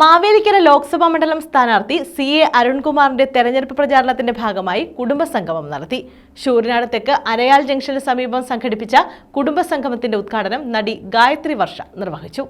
മാവേലിക്കര ലോക്സഭാ മണ്ഡലം സ്ഥാനാർത്ഥി C A അരുൺകുമാറിന്റെ തെരഞ്ഞെടുപ്പ് പ്രചാരണത്തിന്റെ ഭാഗമായി കുടുംബസംഗമം നടത്തി. ശൂരനാട് തെക്ക് അരയാൽ ജംഗ്ഷന് സമീപം സംഘടിപ്പിച്ച കുടുംബസംഗമത്തിന്റെ ഉദ്ഘാടനം നടി ഗായത്രി വർഷ നിർവഹിച്ചു.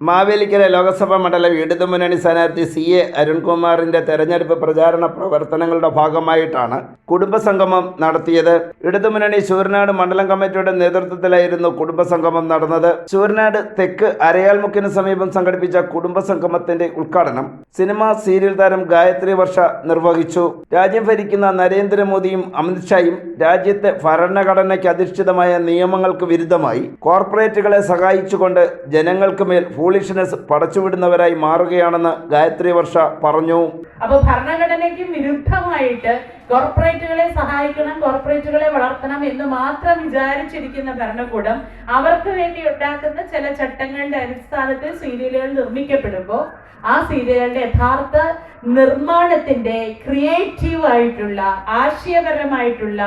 മാവേലിക്കര ലോക്സഭാ മണ്ഡലം ഇടതു മുന്നണി സ്ഥാനാർത്ഥി സി എ അരുൺകുമാറിന്റെ തെരഞ്ഞെടുപ്പ് പ്രചാരണ പ്രവർത്തനങ്ങളുടെ ഭാഗമായിട്ടാണ് കുടുംബസംഗമം നടത്തിയത്. ഇടതുമുന്നണി ശൂരനാട് മണ്ഡലം കമ്മിറ്റിയുടെ നേതൃത്വത്തിലായിരുന്നു കുടുംബസംഗമം നടന്നത്. ശൂരനാട് തെക്ക് അരയാൽമുക്കിന് സമീപം സംഘടിപ്പിച്ച കുടുംബസംഗമത്തിന്റെ ഉദ്ഘാടനം സിനിമ സീരിയൽ താരം ഗായത്രി വർഷ നിർവഹിച്ചു. രാജ്യം ഭരിക്കുന്ന നരേന്ദ്രമോദിയും അമിത്ഷായും രാജ്യത്തെ ഭരണഘടനയ്ക്ക് അധിഷ്ഠിതമായ നിയമങ്ങൾക്ക് വിരുദ്ധമായി കോർപ്പറേറ്റുകളെ സഹായിച്ചുകൊണ്ട് ജനങ്ങൾക്ക് മേൽ ഫൂളിഷ്നെസ് പടച്ചുവിടുന്നവരായി മാറുകയാണെന്ന് ഗായത്രി വർഷ പറഞ്ഞു. അപ്പൊ ഭരണഘടനയ്ക്ക് വിരുദ്ധമായിട്ട് കോർപ്പറേറ്റുകളെ സഹായിക്കണം കോർപ്പറേറ്റുകളെ വളർത്തണം എന്ന് മാത്രം വിചാരിച്ചിരിക്കുന്ന ഭരണകൂടം അവർക്ക് വേണ്ടി ഉണ്ടാക്കുന്ന ചില ചട്ടങ്ങളുടെ അടിസ്ഥാനത്തിൽ സീരിയലുകൾ നിർമ്മിക്കപ്പെടുമ്പോൾ ആ സീരിയലുകളുടെ യഥാർത്ഥ നിർമ്മാണത്തിന്റെ ക്രിയേറ്റീവ് ആയിട്ടുള്ള ആശയപരമായിട്ടുള്ള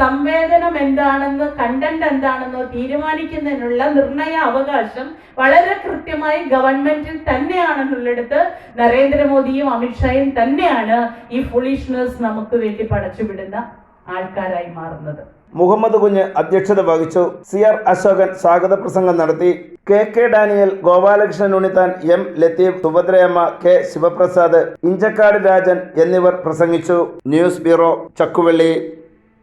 സംവേദനം എന്താണെന്ന് കണ്ടന്റ് എന്താണെന്നോ തീരുമാനിക്കുന്നതിനുള്ള നിർണയ അവകാശം വളരെ കൃത്യമായി ഗവൺമെന്റിൽ തന്നെയാണെന്നുള്ളിടത്ത് നരേന്ദ്രമോദിയും അമിത്ഷായും തന്നെയാണ് ഈ ഫുളിഷ്നേഴ്സ് നമുക്ക് വേണ്ടി പടച്ചുവിടുന്ന ആൾക്കാരായി മാറുന്നത്. മുഹമ്മദ് കുഞ്ഞ് അധ്യക്ഷത വഹിച്ചു. സി ആർ അശോകൻ സ്വാഗത പ്രസംഗം നടത്തി. K K Daniel Gopalakrishnan Unnithan M Latheef Subhadrayamma K Sivaprasad Inchakkad Rajan എന്നിവർ പ്രസംഗിച്ചു. News bureau Chakkuvally.